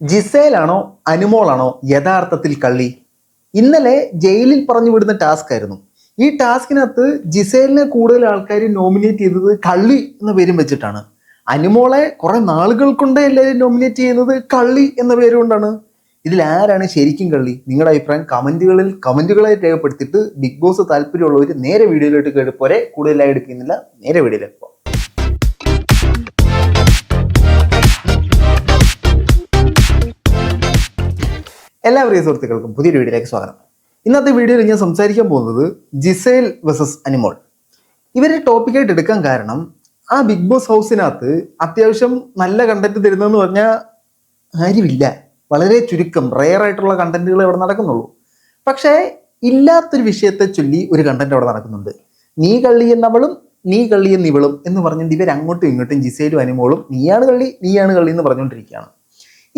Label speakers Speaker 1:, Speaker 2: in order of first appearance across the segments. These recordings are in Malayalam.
Speaker 1: ജിസേലാണോ അനുമോളാണോ യഥാർത്ഥത്തിൽ കള്ളി? ഇന്നലെ ജയിലിൽ പറഞ്ഞു വിടുന്ന ടാസ്ക് ആയിരുന്നു. ഈ ടാസ്കിനകത്ത് ജിസേലിനെ കൂടുതൽ ആൾക്കാർ നോമിനേറ്റ് ചെയ്തത് കള്ളി എന്ന പേരും വെച്ചിട്ടാണ്. അനുമോളെ കുറെ നാളുകൾ കൊണ്ട് എല്ലാവരും നോമിനേറ്റ് ചെയ്യുന്നത് കള്ളി എന്ന പേര് കൊണ്ടാണ്. ഇതിൽ ആരാണ് ശരിക്കും കള്ളി? നിങ്ങളുടെ അഭിപ്രായം കമന്റുകളിൽ കമന്റുകളായി രേഖപ്പെടുത്തിയിട്ട് ബിഗ് ബോസ് താല്പര്യമുള്ളവർ നേരെ വീഡിയോയിലോട്ട് കേട്ട് പോരെ. കൂടുതലായി എടുക്കുന്നില്ല നേരെ വീഡിയോയിലേക്ക് എല്ലാ പ്രിയ സുഹൃത്തുക്കൾക്കും പുതിയൊരു വീഡിയോയിലേക്ക് സ്വാഗതം. ഇന്നത്തെ വീഡിയോയിൽ ഞാൻ സംസാരിക്കാൻ പോകുന്നത് ജിസേൽ വേഴ്സസ് അനിമോൾ. ഇവരെ ടോപ്പിക്കായിട്ട് എടുക്കാൻ കാരണം ആ ബിഗ് ബോസ് ഹൗസിനകത്ത് അത്യാവശ്യം നല്ല കണ്ടന്റ് തരുന്നതെന്ന് പറഞ്ഞാൽ ആരുമില്ല വളരെ ചുരുക്കം റെയർ ആയിട്ടുള്ള കണ്ടന്റുകൾ ഇവിടെ നടക്കുന്നുള്ളൂ. പക്ഷേ ഇല്ലാത്തൊരു വിഷയത്തെ ചൊല്ലി ഒരു കണ്ടന്റ് അവിടെ നടക്കുന്നുണ്ട്. നീ കള്ളി എന്നവളും നീ കള്ളി എന്നിവളും എന്ന് പറഞ്ഞിട്ട് ഇവർ അങ്ങോട്ടും ഇങ്ങോട്ടും ജിസേലും അനിമോളും നീയാണ് കള്ളി നീയാണ് കള്ളി എന്ന് പറഞ്ഞുകൊണ്ടിരിക്കുകയാണ്.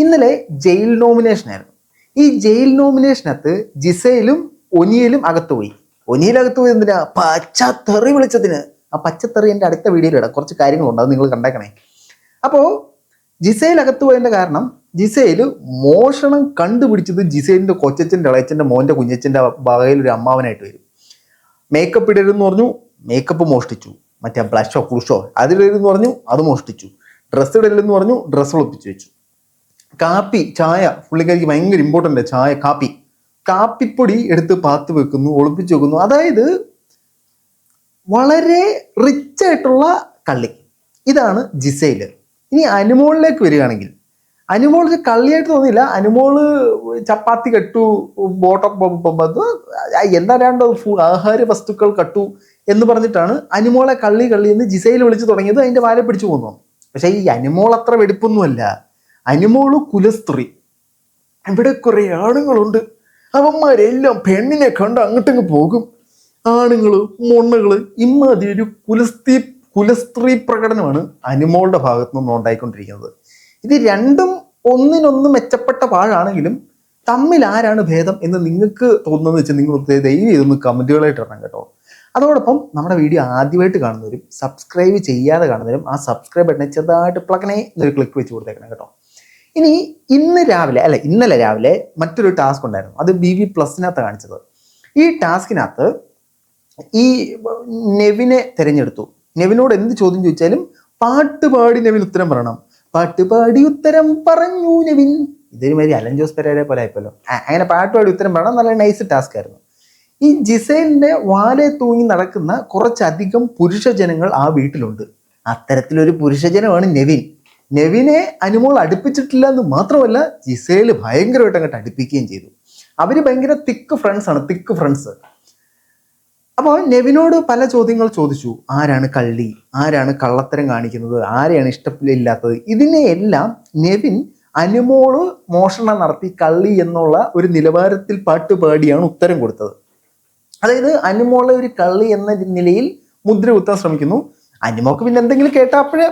Speaker 1: ഇന്നലെ ജയിൽ നോമിനേഷൻ ആയിരുന്നു. ഈ ജയിൽ നോമിനേഷനകത്ത് ജിസയിലും ഒനിയലും അകത്ത് പോയി ഒനിയൽ പോയി എന്തിനാ? പച്ചത്തെറി വിളിച്ചതിന്. ആ പച്ചത്തെറി എന്റെ അടുത്ത വീഡിയോയിൽ ഇടാം. കുറച്ച് കാര്യങ്ങളുണ്ട് അത് നിങ്ങൾ കണ്ടേക്കണേ. അപ്പോൾ ജിസയിൽ അകത്ത് പോയതിന്റെ കാരണം ജിസയിൽ മോഷണം കണ്ടുപിടിച്ചത് ജിസൈലിന്റെ കൊച്ചച്ഛന്റെ ഇളയച്ചന്റെ മോന്റെ കുഞ്ഞച്ചന്റെ വകയിൽ ഒരു അമ്മാവനായിട്ട് വരും. മേക്കപ്പ് ഇടരുതെന്ന് പറഞ്ഞു മേക്കപ്പ് മോഷ്ടിച്ചു. മറ്റേ ബ്ലഷോ കുളിഷോ അതിലിടരുതെന്ന് പറഞ്ഞു അത് മോഷ്ടിച്ചു. ഡ്രസ്സ് ഇടരുതെന്ന് പറഞ്ഞു ഡ്രസ്സ് ഒളിപ്പിച്ചു വെച്ചു. കാപ്പി ചായ. പുള്ളിക്കാരിക്ക് ഭയങ്കര ഇമ്പോർട്ടന്റ് ചായ കാപ്പി. കാപ്പിപ്പൊടി എടുത്ത് പാത്ത് വെക്കുന്നു ഒളിപ്പിച്ച് വെക്കുന്നു. അതായത് വളരെ റിച്ച് ആയിട്ടുള്ള കള്ളി. ഇതാണ് ജിസൈൽ. ഇനി അനുമോളിലേക്ക് വരികയാണെങ്കിൽ അനുമോൾക്ക് കള്ളിയായിട്ട് തോന്നിയില്ല. അനുമോൾ ചപ്പാത്തി കട്ടു ബോട്ടം എന്താണ്ട് ഫു- ആഹാര വസ്തുക്കൾ കട്ടു എന്ന് പറഞ്ഞിട്ടാണ് അനുമോളെ കള്ളി കള്ളി എന്ന് ജിസയിൽ വിളിച്ചു തുടങ്ങിയത്. അതിന്റെ വാലെ പിടിച്ചു പോന്നു പക്ഷേ ഈ അനുമോൾ അത്ര വെടിപ്പൊന്നുമല്ല. അനുമോൾ കുലസ്ത്രീ. ഇവിടെ കുറെ ആണുങ്ങളുണ്ട്. അവന്മാരെല്ലാം പെണ്ണിനെ കണ്ട് അങ്ങോട്ടങ്ങ് പോകും. ആണുങ്ങൾ മൊണ്ണകൾ ഇമ്മാതിരി ഒരു കുലസ്ത്രീ കുലസ്ത്രീ പ്രകടനമാണ് അനുമോളുടെ ഭാഗത്തു നിന്ന് ഉണ്ടായിക്കൊണ്ടിരിക്കുന്നത്. ഇത് രണ്ടും ഒന്നിനൊന്ന് മെച്ചപ്പെട്ട പാഴാണെങ്കിലും തമ്മിൽ ആരാണ് ഭേദം എന്ന് നിങ്ങൾക്ക് തോന്നുന്നത് വെച്ചാൽ നിങ്ങൾ ദയവ് ചെയ്തൊന്ന് കമന്റുകളായിട്ട് ഇടണം കേട്ടോ. അതോടൊപ്പം നമ്മുടെ വീഡിയോ ആദ്യമായിട്ട് കാണുന്നവരും സബ്സ്ക്രൈബ് ചെയ്യാതെ കാണുന്നവരും ആ സബ്സ്ക്രൈബ് ബട്ടനെ ചെറുതായിട്ട് പ്ലഗനെ എന്നൊരു ക്ലിക്ക് വെച്ച് കൊടുത്തേക്കണം കേട്ടോ. ഇനി ഇന്ന് രാവിലെ അല്ല ഇന്നലെ രാവിലെ മറ്റൊരു ടാസ്ക് ഉണ്ടായിരുന്നു. അത് ബി വി പ്ലസിനകത്ത് കാണിച്ചത്. ഈ ടാസ്കിനകത്ത് ഈ നെവിനെ തിരഞ്ഞെടുത്തു. നെവിനോട് എന്ത് ചോദ്യം ചോദിച്ചാലും പാട്ട് പാടി നെവിൻ ഉത്തരം പറയണം. പാട്ട് പാടി ഉത്തരം പറഞ്ഞു നെവിൻ. ഇതൊരു മാതിരി അലൻ ജോസ് പെരേരെ പോലെ ആയിപ്പോലോ? അങ്ങനെ പാട്ട് പാടി ഉത്തരം പറയണം. നല്ല നൈസ് ടാസ്ക് ആയിരുന്നു. ഈ ജിസൈലിന്റെ വാലെ തൂങ്ങി നടക്കുന്ന കുറച്ചധികം പുരുഷ ജനങ്ങൾ ആ വീട്ടിലുണ്ട്. അത്തരത്തിലൊരു പുരുഷജനമാണ് നെവിൻ. നെവിനെ അനുമോൾ അടുപ്പിച്ചിട്ടില്ല എന്ന് മാത്രമല്ല ജിസേൽ ഭയങ്കരമായിട്ട് അങ്ങോട്ട് അടുപ്പിക്കുകയും ചെയ്തു. അവർ ഭയങ്കര തിക്ക് ഫ്രണ്ട്സ് ആണ് തിക്ക് ഫ്രണ്ട്സ് അപ്പോൾ നെവിനോട് പല ചോദ്യങ്ങൾ ചോദിച്ചു. ആരാണ് കള്ളി? ആരാണ് കള്ളത്തരം കാണിക്കുന്നത്? ആരെയാണ് ഇഷ്ടമില്ലാത്തത്? ഇതിനെയെല്ലാം നെവിൻ അനുമോൾ മോഷണം നടത്തി കള്ളി എന്നുള്ള ഒരു നിലവാരത്തിൽ പാട്ട് പാടിയാണ് ഉത്തരം കൊടുത്തത്. അതായത് അനുമോളെ ഒരു കള്ളി എന്ന നിലയിൽ മുദ്ര കുത്താൻ ശ്രമിക്കുന്നു. അനുമോക്ക് പിന്നെ എന്തെങ്കിലും കേട്ടാൽ അപ്പോഴേ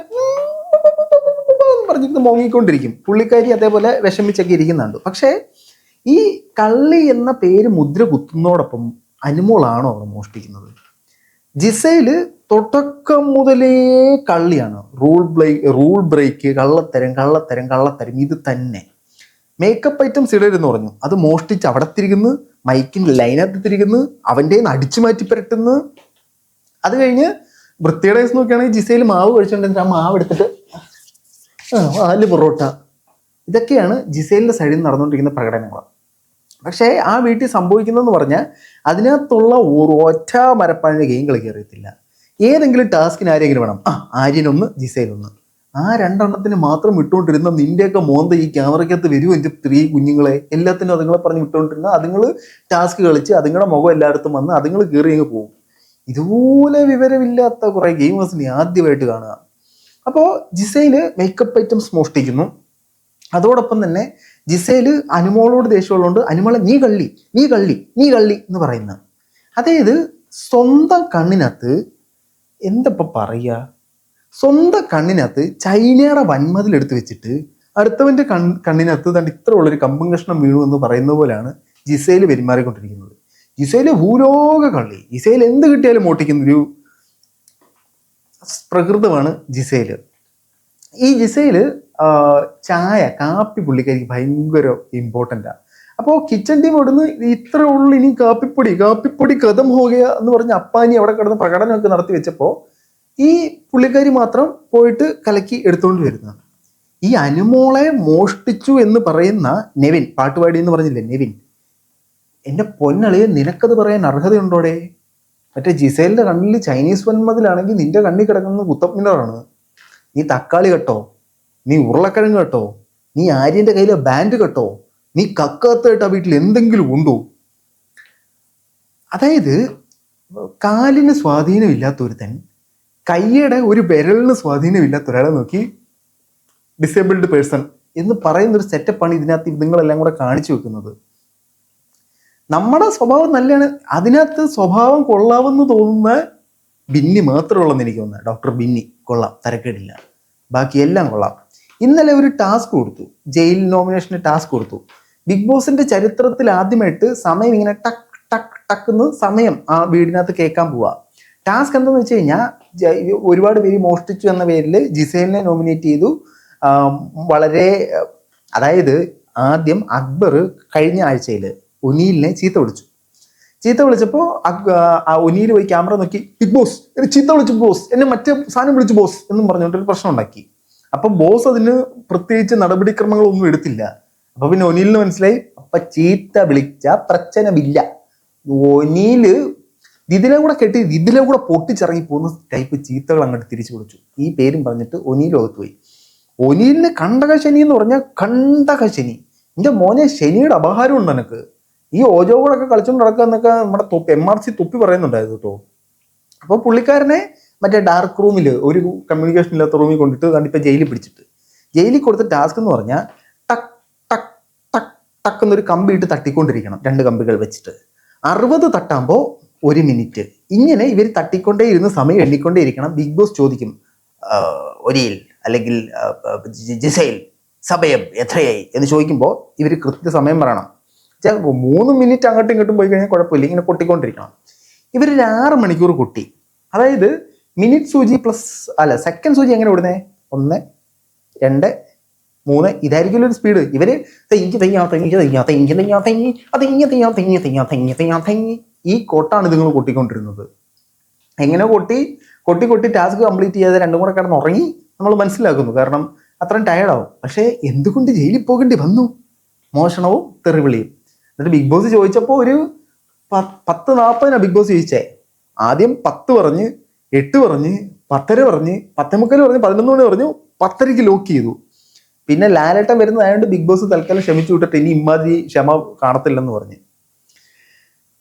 Speaker 1: പറഞ്ഞിട്ട് മോങ്ങിക്കൊണ്ടിരിക്കും. പുള്ളിക്കാരി അതേപോലെ വിഷമിച്ചൊക്കെ ഇരിക്കുന്നുണ്ട്. പക്ഷേ ഈ കള്ളി എന്ന പേര് മുദ്ര കുത്തുന്നതോടൊപ്പം അനുമോളാണോ അവർ മോഷ്ടിക്കുന്നത്? ജിസയിൽ തുടക്കം മുതലേ കള്ളിയാണ്. റൂൾ ബ്രേക്ക് റൂൾ ബ്രേക്ക് കള്ളത്തരം കള്ളത്തരം കള്ളത്തരം ഇത് തന്നെ. മേക്കപ്പ് ഐറ്റംസ് ഇടരുന്ന് പറഞ്ഞു. അത് മോഷ്ടിച്ച് അവിടെ തിരിക്കുന്നു മൈക്കിന്റെ ലൈനകത്ത് തിരികുന്നു അവന്റെ അടിച്ചു മാറ്റി പുരട്ടുന്നു. അത് കഴിഞ്ഞ് വൃത്തിയുടെ കേസ് നോക്കുകയാണെങ്കിൽ ജിസയിൽ മാവ് കഴിച്ചുകൊണ്ടിരുന്ന ആ മാവ് എടുത്തിട്ട് ആൽ പൊറോട്ട. ഇതൊക്കെയാണ് ജിസേലിന്റെ സൈഡിൽ നിന്ന് നടന്നുകൊണ്ടിരിക്കുന്ന പ്രകടനങ്ങൾ. പക്ഷേ ആ വീട്ടിൽ സംഭവിക്കുന്നതെന്ന് പറഞ്ഞാൽ അതിനകത്തുള്ള ഒറ്റ മരപ്പാഴിന്റെ ഗെയിം അറിയത്തില്ല ഏതെങ്കിലും ടാസ്കിന് ആരെങ്കിലും വേണം. ആ ആര്യനൊന്ന് ജിസേലൊന്ന്. ആ രണ്ടെണ്ണത്തിന് മാത്രം ഇട്ടുകൊണ്ടിരുന്ന നിന്റെയൊക്കെ മോന്ത ഈ ക്യാമറയ്ക്കകത്ത് വരും എന്റെ സ്ത്രീ കുഞ്ഞുങ്ങളെ എല്ലാത്തിനും അതുങ്ങളെ പറഞ്ഞ് ഇട്ടുകൊണ്ടിരുന്ന അതുങ്ങൾ ടാസ്ക് കളിച്ച് അതുങ്ങളുടെ മുഖം എല്ലായിടത്തും വന്ന് അതുങ്ങൾ കയറി അങ്ങ് പോകും. ഇതുപോലെ വിവരമില്ലാത്ത കുറേ ഗെയിമേഴ്സിനെ ആദ്യമായിട്ട് കാണുക. അപ്പോൾ ജിസയിൽ മേക്കപ്പ് ഐറ്റംസ് മോഷ്ടിക്കുന്നു. അതോടൊപ്പം തന്നെ ജിസയിൽ അനുമോളോട് ദേഷ്യമുള്ളതുകൊണ്ട് അനുമോളെ നീ കള്ളി നീ കള്ളി നീ കള്ളി എന്ന് പറയുന്നത് അതായത് സ്വന്തം കണ്ണിനകത്ത് എന്തപ്പോൾ പറയുക സ്വന്തം കണ്ണിനകത്ത് ചൈനയുടെ എടുത്തു വെച്ചിട്ട് അടുത്തവന്റെ കൺ കണ്ണിനകത്ത് തന്നെ ഇത്ര ഉള്ളൊരു കമ്പം കഷ്ണം വീണു എന്ന് പറയുന്ന പോലെയാണ് ജിസയിൽ പെരുമാറിക്കൊണ്ടിരിക്കുന്നത്. ജിസയിൽ ഭൂലോക കള്ളി. ജിസയിൽ എന്ത് കിട്ടിയാലും മോട്ടിക്കുന്ന ഒരു പ്രകൃതമാണ് ജിസയിൽ ഈ ജിസയിൽ ചായ കാപ്പി പുള്ളിക്കാരിക്ക് ഭയങ്കര ഇമ്പോർട്ടന്റാണ് അപ്പോൾ കിച്ചൺ ടീം ഇവിടുന്ന് ഇത്ര ഉള്ളു ഇനി കാപ്പിപ്പൊടി കാപ്പിപ്പൊടി കഥം പോകുക എന്ന് പറഞ്ഞ് അപ്പാനി അവിടെ കിടന്ന് പ്രകടനമൊക്കെ നടത്തി വെച്ചപ്പോൾ ഈ പുള്ളിക്കാരി മാത്രം പോയിട്ട് കലക്കി എടുത്തുകൊണ്ട് വരുന്നതാണ്. ഈ അനുമോളെ മോഷ്ടിച്ചു എന്ന് പറയുന്ന നെവിൻ പാട്ടുപാടി എന്ന് പറഞ്ഞില്ലേ നെവിൻ? എന്റെ പൊന്നളിയെ നിനക്കത് പറയാൻ അർഹതയുണ്ടോടെ? മറ്റേ ജിസൈലിന്റെ കണ്ണിൽ ചൈനീസ് വന്മതിലാണെങ്കിൽ നിന്റെ കണ്ണിൽ കിടക്കുന്നത് കുത്തപ്പിന്നറാണ് നീ തക്കാളി കെട്ടോ? നീ ഉരുളക്കിഴങ്ങ് കെട്ടോ? നീ ആര്യന്റെ കയ്യിലെ ബാൻഡ് കെട്ടോ? നീ കക്കാത്തായിട്ട് ആ വീട്ടിൽ എന്തെങ്കിലും ഉണ്ടോ? അതായത് കാലിന് സ്വാധീനമില്ലാത്ത ഒരുത്തൻ കയ്യുടെ ഒരു വിരലിന് സ്വാധീനമില്ലാത്ത ഒരാളെ നോക്കി ഡിസേബിൾഡ് പേഴ്സൺ എന്ന് പറയുന്നൊരു സെറ്റപ്പാണ് ഇതിനകത്ത് നിങ്ങളെല്ലാം കൂടെ കാണിച്ചു വെക്കുന്നത്. നമ്മുടെ സ്വഭാവം നല്ലതാണ് അതിനകത്ത് സ്വഭാവം കൊള്ളാമെന്ന് തോന്നുന്ന ബിന്നി മാത്രമേ ഉള്ളെന്ന് എനിക്ക് തോന്നുന്നത് ഡോക്ടർ ബിന്നി കൊള്ളാം തരക്കേടില്ല. ബാക്കി എല്ലാം കൊള്ളാം. ഇന്നലെ ഒരു ടാസ്ക് കൊടുത്തു. ജയിൽ നോമിനേഷന് ടാസ്ക് കൊടുത്തു. ബിഗ് ബോസിന്റെ ചരിത്രത്തിൽ ആദ്യമായിട്ട് സമയം ഇങ്ങനെ ടക്ക് ടക്ക് ടക്ക് സമയം ആ വീടിനകത്ത് കേൾക്കാൻ പോവാ. ടാസ്ക് എന്താന്ന് വെച്ച് കഴിഞ്ഞാൽ ഒരുപാട് പേര് മോഷ്ടിച്ചു എന്ന പേരിൽ ജിസേലിനെ നോമിനേറ്റ് ചെയ്തു. വളരെ അതായത് ആദ്യം അക്ബർ കഴിഞ്ഞ ആഴ്ചയിൽ ഒനീലിനെ ചീത്ത വിളിച്ചു. ചീത്ത വിളിച്ചപ്പോൾ ഒനീൽ പോയി ക്യാമറ നോക്കി ബിഗ് ബോസ് എന്നെ ചീത്ത വിളിച്ചു ബോസ് എന്നെ മറ്റേ സാധനം വിളിച്ചു ബോസ് എന്നും പറഞ്ഞുകൊണ്ട് ഒരു പ്രശ്നം ഉണ്ടാക്കി അപ്പൊ ബോസ് അതിന് പ്രത്യേകിച്ച് നടപടിക്രമങ്ങളൊന്നും എടുത്തില്ല. അപ്പൊ പിന്നെ ഒനീലിന് മനസ്സിലായി അപ്പൊ ചീത്ത വിളിച്ച പ്രശ്നമില്ല. ഒനീൽ ഇതിലെ കൂടെ കെട്ടി ഇതിലെ കൂടെ പൊട്ടിച്ചിറങ്ങി പോകുന്ന ടൈപ്പ് ചീത്തകൾ അങ്ങോട്ട് തിരിച്ചു വിളിച്ചു. ഈ പേരും പറഞ്ഞിട്ട് ഒനീൽ ഒകത്ത് പോയി. ഒനീലിന് കണ്ടക ശനി എന്ന് പറഞ്ഞാൽ കണ്ടക ശനി. എന്റെ മോനെ ശനിയുടെ അപഹാരം ഉണ്ട് എനിക്ക് ഈ ഓജോ കൂടെ കളിച്ചുകൊണ്ട് നടക്കുക എന്നൊക്കെ നമ്മുടെ തൊപ്പി എം ആർ സി തൊപ്പി പറയുന്നുണ്ടായിരുന്നു കേട്ടോ. അപ്പോൾ പുള്ളിക്കാരനെ മറ്റേ ഡാർക്ക് റൂമിൽ ഒരു കമ്മ്യൂണിക്കേഷൻ ഇല്ലാത്ത റൂമിൽ കൊണ്ടിട്ട് കണ്ടിപ്പോൾ ജയിലിൽ പിടിച്ചിട്ട്. ജയിലിൽ കൊടുത്ത ടാസ്ക് എന്ന് പറഞ്ഞാൽ ടക്ക് ടക്ക് ടക്ക് ടക്ക് എന്നൊരു കമ്പി ഇട്ട് തട്ടിക്കൊണ്ടിരിക്കണം രണ്ട് കമ്പികൾ വെച്ചിട്ട്. അറുപത് തട്ടാകുമ്പോൾ ഒരു മിനിറ്റ് ഇങ്ങനെ ഇവർ തട്ടിക്കൊണ്ടേ ഇരുന്ന് സമയം എണ്ണിക്കൊണ്ടേ ഇരിക്കണം ബിഗ് ബോസ് ചോദിക്കും ഒരിയിൽ അല്ലെങ്കിൽ ജിസൈൽ സമയം എത്രയായി? എന്ന് ചോദിക്കുമ്പോൾ ഇവർ കൃത്യസമയം പറയണം. മൂന്ന് മിനിറ്റ് അങ്ങോട്ടും ഇങ്ങോട്ടും പോയി കഴിഞ്ഞാൽ കുഴപ്പമില്ല. ഇങ്ങനെ കൊട്ടിക്കൊണ്ടിരിക്കണം ഇവർ ഒരു ആറ് മണിക്കൂർ കൊട്ടി. അതായത് മിനിറ്റ് സൂചി പ്ലസ് അല്ല സെക്കൻഡ് സൂചി എങ്ങനെ വിടുന്നേ? ഒന്ന് രണ്ട് മൂന്ന്. ഇതായിരിക്കുമല്ലോ ഒരു സ്പീഡ് തെങ്ങി തെയ്യാ തെങ്ങി തെയ്യാ തെങ്ങി തെയ്യാ തെങ്ങി അതെങ്ങി തെയ്യാ തെങ്ങി തെയ്യാ തെങ്ങി തെയ്യാ തെങ്ങി ഈ കൊട്ടാണ് ഇതുങ്ങൾ കൊട്ടിക്കൊണ്ടിരുന്നത് എങ്ങനെ കൊട്ടി? കൊട്ടി കൊട്ടി ടാസ്ക് കംപ്ലീറ്റ് ചെയ്യാതെ രണ്ടും കൂടെ കിടന്ന് ഉറങ്ങി നമ്മൾ മനസ്സിലാക്കുന്നു. കാരണം അത്രയും ടയർഡാവും പക്ഷേ എന്തുകൊണ്ട് ജയിലിൽ പോകേണ്ടി വന്നു? മോഷണവും തെറിവിളിയും. എന്നിട്ട് ബിഗ് ബോസ് ചോദിച്ചപ്പോൾ ഒരു പത്ത് നാൽപ്പതിനാണ് ബിഗ് ബോസ് ചോദിച്ചേ. ആദ്യം പത്ത് പറഞ്ഞ് എട്ട് പറഞ്ഞ് പത്തര പറഞ്ഞ് പത്തേമുക്കാൽ പറഞ്ഞ് പതിനൊന്ന് മണി പറഞ്ഞു പത്തരയ്ക്ക് ലോക്ക് ചെയ്തു. പിന്നെ ലാലേട്ടൻ വരുന്നതായതുകൊണ്ട് ബിഗ് ബോസ് തൽക്കാലം ക്ഷമിച്ചു വിട്ടിട്ട് ഇനി ഇമ്മാതിരി ക്ഷമ കാണത്തില്ലെന്ന് പറഞ്ഞ്.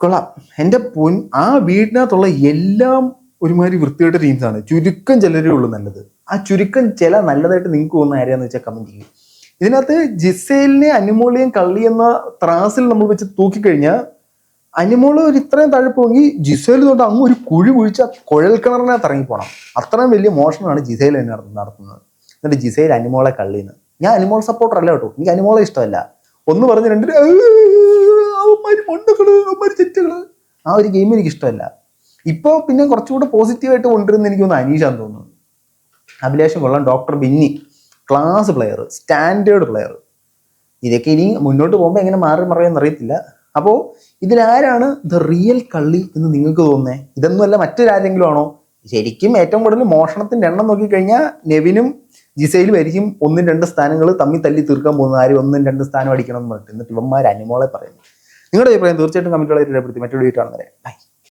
Speaker 1: കൊള്ളാം. എന്റെ പൊൻ ആ വീടിനകത്തുള്ള എല്ലാം ഒരുമാതിരി വൃത്തികെട്ട ടീംസാണ് ചുരുക്കം ചിലരേ ഉള്ളൂ നല്ലത്. ആ ചുരുക്കം ചില നല്ലതായിട്ട് നിങ്ങൾക്ക് തോന്നുന്ന ആരെയാന്ന് വെച്ചാൽ കമന്റ് ചെയ്യും. ഇതിനകത്ത് ജിസേലിനെ അനുമോളിയും കള്ളി എന്ന ത്രാസിൽ നമ്മൾ വെച്ച് തൂക്കിക്കഴിഞ്ഞാൽ അനിമോൾ ഒരു ഇത്രയും താഴെ പോകി ജിസേൽ തൊട്ട് അങ്ങ് ഒരു കുഴി കുഴിച്ച കുഴൽ കിണറിനകത്ത് ഇറങ്ങിപ്പോണം. അത്രയും വലിയ മോഷണമാണ് ജിസേൽ എന്നെ നട- നടത്തുന്നത്. എന്നിട്ട് ജിസേൽ അനിമോളെ കള്ളിന്ന്. ഞാൻ അനിമോൾ സപ്പോർട്ടർ അല്ല കേട്ടോ. എനിക്ക് അനിമോളെ ഇഷ്ടമല്ല. ഒന്ന് പറഞ്ഞ് രണ്ട് ചെറ്റുകൾ ആ ഒരു ഗെയിം എനിക്ക് ഇഷ്ടമല്ല. ഇപ്പൊ പിന്നെ കുറച്ചുകൂടെ പോസിറ്റീവായിട്ട് കൊണ്ടുവരുന്ന എനിക്ക് ഒന്ന് അനീഷാന്ന് തോന്നുന്നു. അഭിലാഷം കൊള്ളാം. Doctor Binny. Class player standard player ഇതൊക്കെ ഇനി മുന്നോട്ട് പോകുമ്പോൾ എങ്ങനെ മാറി മറിയാന്ന് അറിയത്തില്ല. അപ്പോൾ ഇതിലാരാണ് ദ റിയൽ കള്ളി എന്ന് നിങ്ങൾക്ക് തോന്നുന്നത് ഇതൊന്നുമല്ല മറ്റൊരാരെങ്കിലും ആണോ? ശരിക്കും ഏറ്റവും കൂടുതൽ മോഷണത്തിന്റെ എണ്ണം നോക്കിക്കഴിഞ്ഞാൽ നെവിനും ജിസയിലും ആയിരിക്കും ഒന്നും രണ്ട് സ്ഥാനങ്ങൾ തമ്മിൽ തല്ലി തീർക്കാൻ പോകുന്നത്. ആരും ഒന്നും രണ്ട് സ്ഥാനം അടിക്കണം എന്ന് പറഞ്ഞിട്ട്. എന്നിട്ട് ഇവന്മാർ അനുമോളെ പറയുന്നു. നിങ്ങളുടെ അഭിപ്രായം തീർച്ചയായിട്ടും കമന്റുകളായിട്ട് രേഖപ്പെടുത്തി. മറ്റൊരു വീട്ടാണെന്ന് പറയാം ബൈ